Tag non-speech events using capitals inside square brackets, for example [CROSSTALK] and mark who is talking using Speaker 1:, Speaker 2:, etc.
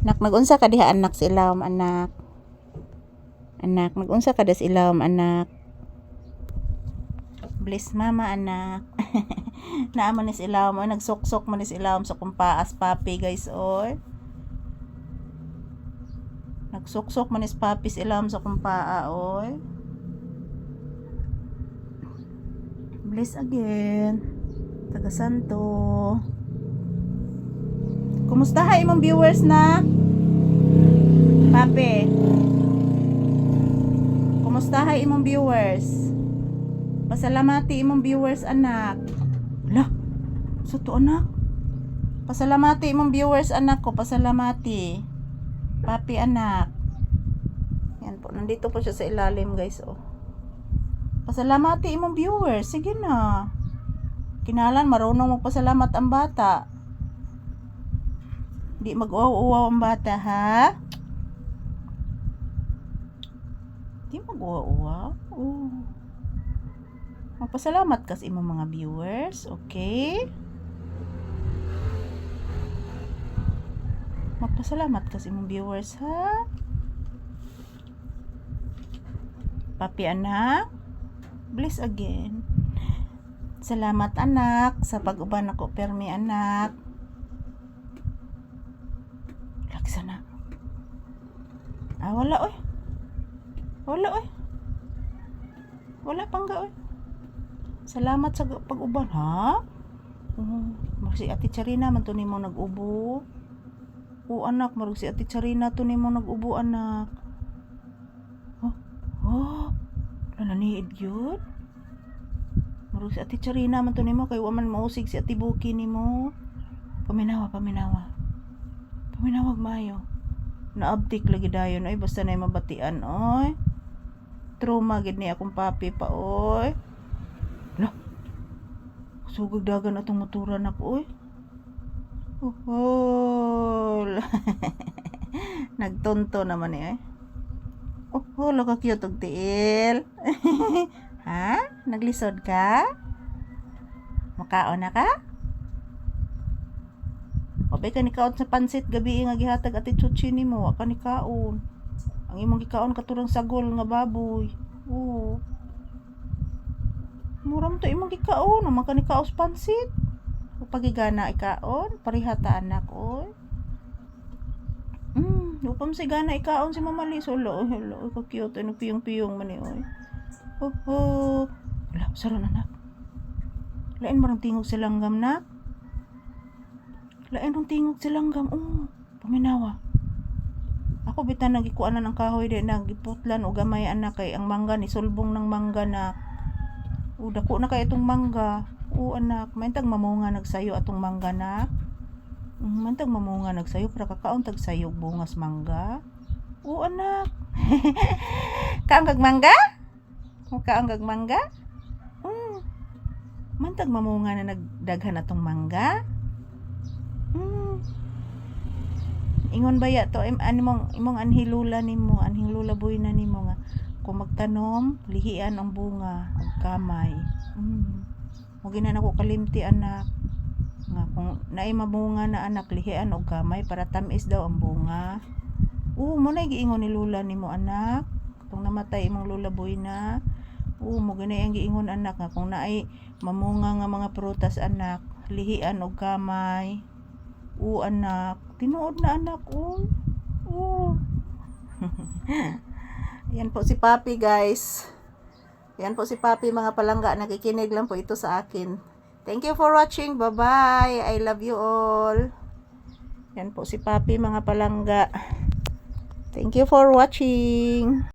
Speaker 1: Nak nagunsa ka diha anak sa ilawom anak. Anak nagunsa ka das ilawom anak. Bless mama anak. [LAUGHS] Naaman ni sa ilawom oy nagsuksok man ni sa ilawom sa kumpaas papi guys oy. Nagsuksok man ni sa papi sa ilawom sa kumpaa oy. Bless again. Taga Santo. Kumusta ha imong viewers na? Pape. Kumusta ha imong viewers? Pasalamati imong viewers anak. Lah, sa to anak. Pasalamati imong viewers anak ko, pasalamati. Papi anak. Yan po, nandito po siya sa ilalim guys oh. Pasalamati imong viewers, sige na. Kinalan marunong magpasalamat ang bata. Di mag-uwaw-uwaw ang bata, ha? Di mag-uwaw-uwaw. Oo. Magpasalamat ka sa imong mga viewers, okay? Magpasalamat ka sa imong viewers, ha? Papi anak, bless again. Salamat anak sa pag-uban ako permi anak. Laksana. Ah, wala oy. Wala oy. Wala pangga oy. Salamat sa pag-uban ha. Oh, marag si Ate Charina man to nimo nag-ubo. O anak, marag si Ate Charina to nimo nag-ubo anak. Oh, oh. Nananiid yun? Marag si Ate Charina man to nimo kay wa man mausig si Ate Buki nimo. Paminawa, paminawa. Paminawag mayo. Naabtik lagi dayon ay basta na mabatian oy. Trauma gid ni akong papi pa oy. Lah. Sugod dagan atong motoran ako oy. Uhol. [LAUGHS] Nagtonto naman eh. Oh, ka cute og tiil. [LAUGHS] ha? Naglisod ka? Makaon na ka? Wabay ka ni kaon sa pansit gabi nga gihatag ati chuchi nimo, wa ka ni kaon. Ang imong gikaon katurang sagol nga baboy. Oo. Muram to imong gikaon, naman ka ni kaos pansit. O pagigana ikaon, parihata anak oy. Mm, upam si gana ikaon si Mama Liz. Olo, olo, ka cute. Ano piyong-piyong man oy. Oh, oh. Wala, saron anak. Lain marang tingog sa langgam na. Lain rong tingog sa langgam. Oh, paminawa. Ako bitan nagikuanan ng kahoy di nagiputlan o gamay anak kay ang mangga ni sulbong ng mangga na o dako na kay itong mangga. O anak, maintag mamunga nagsayo atong mangga na. Mm, Maintag mamunga nagsayo para kakaon tag sayog bungas mangga. O anak. [LAUGHS] Kaon kag mangga? Kaon kag mangga? Mm. Mantag mamunga na nagdaghan atong mangga. Mm. Ingon ba ya to im animong imong anhilula nimo, anhilula boy na nimo nga kung magtanom, lihian ang bunga ug kamay. Mm. Mo ginan ako kalimti anak nga kung naay mabunga na anak lihian og kamay para tamis daw ang bunga. Oo, mo na giingon ni lula nimo anak. Kung namatay imong lula boy na. Oo, mo gani ang giingon anak nga kung naay mamunga nga mga prutas anak, lihian og kamay. Oo anak, tinuod na anak oh. Oo. [LAUGHS] Yan po si Papi guys. Yan po si Papi mga palangga. Nakikinig lang po ito sa akin. Thank you for watching. Bye-bye. I love you all. Yan po si Papi mga palangga. Thank you for watching.